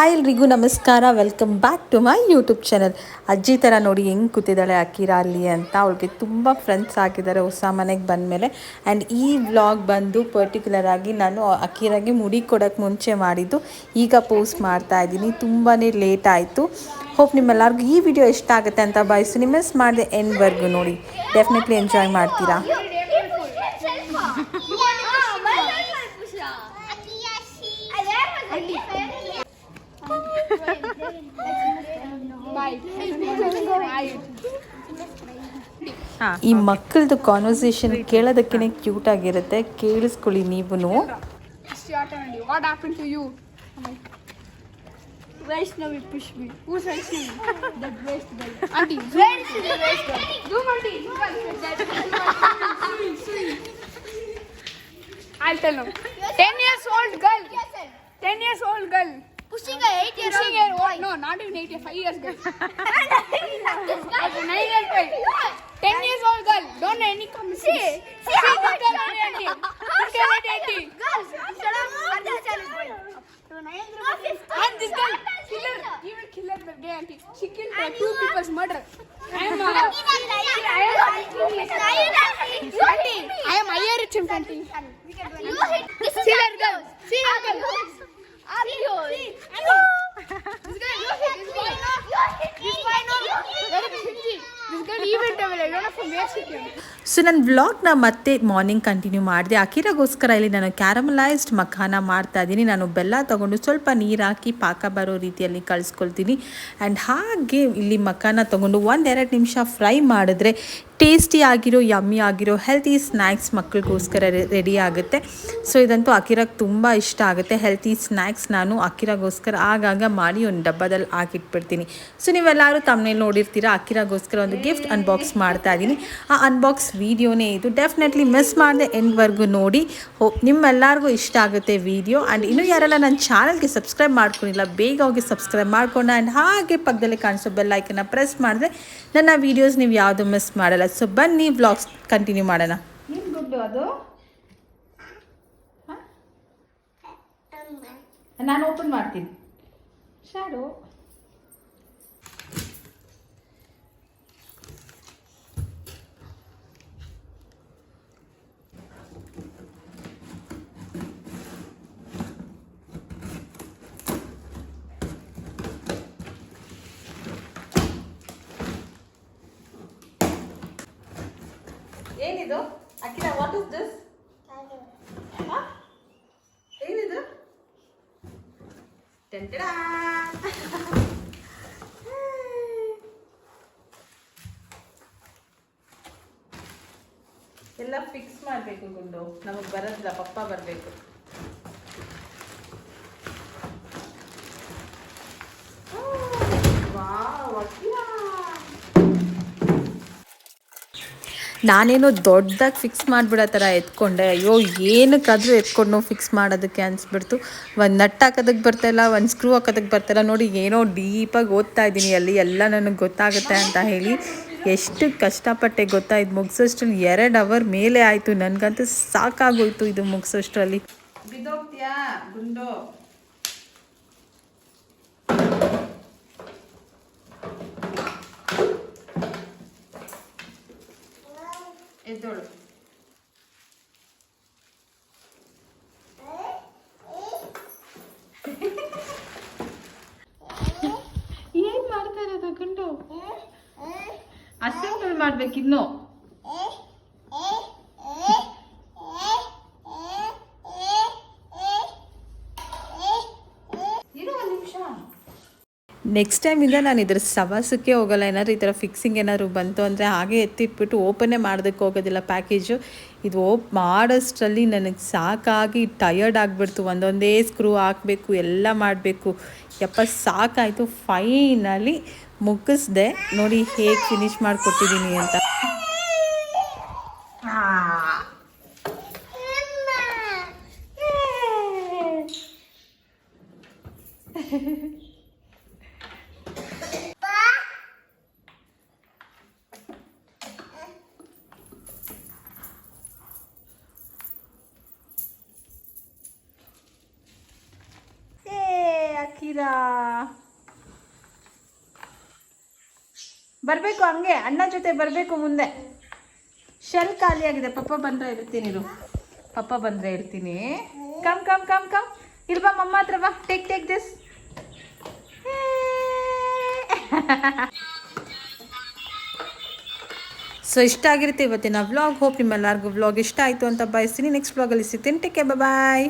Hi ಎಲ್ರಿಗೂ ನಮಸ್ಕಾರ. Welcome back to my YouTube channel ಅಜ್ಜಿ ಥರ ನೋಡಿ ಹೆಂಗೆ ಕೂತಿದ್ದಾಳೆ ಅಕ್ಕಿರಾ ಅಲ್ಲಿ ಅಂತ. ಅವಳಿಗೆ ತುಂಬ ಫ್ರೆಂಡ್ಸ್ ಆಗಿದ್ದಾರೆ, ಹೊಸ ಮನೆಗೆ ಬಂದಮೇಲೆ. ಆ್ಯಂಡ್ ಈ ವ್ಲಾಗ್ ಬಂದು ಪರ್ಟಿಕ್ಯುಲರ್ ಆಗಿ ನಾನು ಅಕ್ಕಿರಾಗೆ ಮುಡಿ ಕೊಡೋಕ್ಕೆ ಮುಂಚೆ ಮಾಡಿದ್ದು. ಈಗ ಪೋಸ್ಟ್ ಮಾಡ್ತಾ ಇದ್ದೀನಿ. ತುಂಬಾ ಲೇಟ್ ಆಯಿತು. ಹೋಪ್ ನಿಮ್ಮೆಲ್ಲರಿಗೂ ಈ ವಿಡಿಯೋ ಇಷ್ಟ ಆಗುತ್ತೆ ಅಂತ ಬಯಸು ನಿಮ್ಮ ಮಿಸ್ ಮಾಡಿದೆ ಎಂಡ್ವರೆಗೂ ನೋಡಿ. ಡೆಫಿನೆಟ್ಲಿ ಎಂಜಾಯ್ ಮಾಡ್ತೀರಾ? ಈ ಮಕ್ಕಳದ್ದು ಕಾನ್ವರ್ಸೇಷನ್ ಕೇಳೋದಕ್ಕೇನೆ ಕ್ಯೂಟ್ ಆಗಿರುತ್ತೆ. ಕೇಳಿಸ್ಕೊಳ್ಳಿ ನೀವೂ you years old girl ten years old girl Pushing a eight year Pushing old old, no, not even 8 years, 5 years girl. 9 years old. 10 years old girl. Don't any comments. See, see how this much- girl only auntie. This girl only auntie. Girls, shut up. I'm just telling you. And this girl, killer, even killer the day auntie. She killed uh, two people's murder. I am, uh, I am, higher rich auntie. See that girl, see that girl. Event வேலை full பேசிக்கணும் so ನನ್ನ ವ್ಲಾಗ್ನ ಮತ್ತೆ morning continue ಮಾಡಿದೆ. ಅಕ್ಕಿರಗೋಸ್ಕರ ಇಲ್ಲಿ ನಾನು ಕ್ಯಾರಮಲೈಸ್ಡ್ ಮಖಾನ ಮಾಡ್ತಾ ಇದ್ದೀನಿ. ನಾನು ಬೆಲ್ಲ ತೊಗೊಂಡು ಸ್ವಲ್ಪ ನೀರು ಹಾಕಿ ಪಾಕ ಬರೋ ರೀತಿಯಲ್ಲಿ ಕಳಿಸ್ಕೊಳ್ತೀನಿ. ಆ್ಯಂಡ್ ಹಾಗೆ ಇಲ್ಲಿ ಮಖಾನ ತೊಗೊಂಡು ಒಂದೆರಡು ನಿಮಿಷ ಫ್ರೈ ಮಾಡಿದ್ರೆ ಟೇಸ್ಟಿ ಆಗಿರೋ ಯಮ್ಮಿ ಆಗಿರೋ ಹೆಲ್ತಿ ಸ್ನ್ಯಾಕ್ಸ್ ಮಕ್ಕಳಿಗೋಸ್ಕರ ರೆಡಿ ಆಗುತ್ತೆ. ಸೊ ಇದಂತೂ ಅಕಿರಾಗೆ ತುಂಬ ಇಷ್ಟ ಆಗುತ್ತೆ. ಹೆಲ್ತಿ ಸ್ನ್ಯಾಕ್ಸ್ ನಾನು ಅಕಿರಾಗೋಸ್ಕರ ಆಗಾಗ ಮಾಡಿ ಒಂದು ಡಬ್ಬದಲ್ಲಿ ಹಾಕಿಟ್ಬಿಡ್ತೀನಿ. ಸೊ ನೀವೆಲ್ಲರೂ ತಮ್ಮನೇಲಿ ನೋಡಿರ್ತೀರಾ ಅಕಿರಾಗೋಸ್ಕರ ಒಂದು ಗಿಫ್ಟ್ ಅನ್ಬಾಕ್ಸ್ ಮಾಡ್ತಾ ಇದ್ದೀನಿ. ಆ ಅನ್ಬಾಕ್ಸ್ ವೀಡಿಯೋನೇ ಇದು. ಡೆಫಿನೆಟ್ಲಿ ಮಿಸ್ ಮಾಡಿದೆ ಎಂಡ್ವರೆಗೂ ನೋಡಿ. ಹೋ ನಿಮ್ಮೆಲ್ಲರಿಗೂ ಇಷ್ಟ ಆಗುತ್ತೆ ವೀಡಿಯೋ. ಆ್ಯಂಡ್ ಇನ್ನೂ ಯಾರೆಲ್ಲ ನನ್ನ ಚಾನಲ್ಗೆ ಸಬ್ಸ್ಕ್ರೈಬ್ ಮಾಡ್ಕೊಂಡಿಲ್ಲ, ಬೇಗ ಹೋಗಿ ಸಬ್ಸ್ಕ್ರೈಬ್ ಮಾಡ್ಕೊಂಡು ಆ್ಯಂಡ್ ಹಾಗೆ ಪಕ್ಕದಲ್ಲಿ ಕಾಣಿಸೋ ಬೆಲ್ ಐಕನ್ನ ಪ್ರೆಸ್ ಮಾಡಿದ್ರೆ ನನ್ನ ವೀಡಿಯೋಸ್ ನೀವು ಯಾವುದು ಮಿಸ್ ಮಾಡಲ್ಲ. ಸೊ ಬನ್ನಿ ವ್ಲಾಗ್ಸ್ ಕಂಟಿನ್ಯೂ ಮಾಡೋಣ. ಅದು? ನಾನು ಓಪನ್ ಮಾಡ್ತೀನಿ. ಶಾರು ಏನಿದು ಅಖಿಲ ವಾಟ್ ಇಸ್ ದಿಸ್ ಏನಿದು ಟೆಂಟಡಾ ಎಲ್ಲ ಫಿಕ್ಸ್ ಮಾಡಬೇಕು ಗುಂಡು ನಮಗೆ ಬರೋದಿಲ್ಲ ಪಪ್ಪ ಬರಬೇಕು ನಾನೇನೋ ದೊಡ್ಡದಾಗಿ ಫಿಕ್ಸ್ ಮಾಡಿಬಿಡೋ ಥರ ಎತ್ಕೊಂಡೆ. ಅಯ್ಯೋ, ಏನಕ್ಕಾದರೂ ಎತ್ಕೊಂಡು ಫಿಕ್ಸ್ ಮಾಡೋದಕ್ಕೆ ಅನಿಸ್ಬಿಡ್ತು. ಒಂದು ನಟ್ ಹಾಕೋದಕ್ಕೆ ಬರ್ತಾಯಿಲ್ಲ ಒಂದು ಸ್ಕ್ರೂ ಹಾಕೋದಕ್ಕೆ ಬರ್ತಾಯಿಲ್ಲ ನೋಡಿ, ಏನೋ ಡೀಪಾಗಿ ಓದ್ತಾ ಇದ್ದೀನಿ. ಅಲ್ಲಿ ಎಲ್ಲ ನನಗೆ ಗೊತ್ತಾಗುತ್ತೆ ಅಂತ ಹೇಳಿ ಎಷ್ಟು ಕಷ್ಟಪಟ್ಟೆ ಗೊತ್ತಾ, ಇದು ಮುಗಿಸೋಷ್ಟ್ರಲ್ಲಿ ಎರಡು ಅವರ್ ಮೇಲೆ ಆಯಿತು. ನನಗಂತೂ ಸಾಕಾಗೋಯ್ತು ಇದು ಮುಗಿಸೋಷ್ಟ್ರಲ್ಲಿ. ಬಿದ್ದೋಗ್ತೀಯಾ ಗುಂಡು? ಎದ್ದೋಳು. ಏನ್ ಮಾಡ್ತಾ ಇರೋದು ಗಂಡು? ಅಸೆಂಬಲ್ ಮಾಡ್ಬೇಕಿನ್ನು ನೆಕ್ಸ್ಟ್ ಟೈಮಿಂದ ನಾನು ಇದ್ರ ಸವಾಸಕ್ಕೆ ಹೋಗಲ್ಲ. ಏನಾದ್ರು ಈ ಥರ ಫಿಕ್ಸಿಂಗ್ ಏನಾದ್ರು ಬಂತು ಅಂದರೆ ಹಾಗೆ ಎತ್ತಿಟ್ಬಿಟ್ಟು ಓಪನ್ನೇ ಮಾಡೋದಕ್ಕೆ ಹೋಗೋದಿಲ್ಲ ಪ್ಯಾಕೇಜು ಇದು ಓಪ್ ಮಾಡೋಷ್ಟರಲ್ಲಿ ನನಗೆ ಸಾಕಾಗಿ ಟಯರ್ಡ್ ಆಗಿಬಿಡ್ತು. ಒಂದೊಂದೇ ಸ್ಕ್ರೂ ಹಾಕಬೇಕು, ಎಲ್ಲ ಮಾಡಬೇಕು. ಯಪ್ಪ, ಸಾಕಾಯಿತು. ಫೈನಲಿ ಮುಗಿಸ್ದೆ. ನೋಡಿ ಹೇಗೆ ಫಿನಿಶ್ ಮಾಡಿಕೊಟ್ಟಿದ್ದೀನಿ ಅಂತ. ಅಕಿರಾ ಬರಬೇಕು ಹಂಗೆ, ಅಣ್ಣ ಜೊತೆ ಬರಬೇಕು ಮುಂದೆ. ಶೆಲ್ ಖಾಲಿಯಾಗಿದೆ ಪಪ್ಪ ಬಂದರೆ ಇರ್ತೀನಿ ಇರು. ಪಪ್ಪ ಬಂದರೆ ಇರ್ತೀನಿ ಕಮ್ ಕಮ್ ಕಮ್ ಕಮ್ ಇಲ್ಲಿ ಬಾ, ಮಮ್ಮ ಹತ್ರ ಬಾ. ಟೇಕ್ ಟೇಕ್ ದಿಸ್ ಸೊ ಇಷ್ಟ ಆಗಿರುತ್ತೆ ಇವತ್ತಿನ ವ್ಲಾಗ್ ಹೋಪ್ ನಿಮ್ಮೆಲ್ಲರಿಗೂ ವ್ಲಾಗ್ ಇಷ್ಟ ಆಯಿತು ಅಂತ ಬಯಸ್ತೀನಿ. ನೆಕ್ಸ್ಟ್ ವ್ಲಾಗಲ್ಲಿ ಸಿಗ್ತೀನಿ. ಟೇಕೆ ಬಾಯ್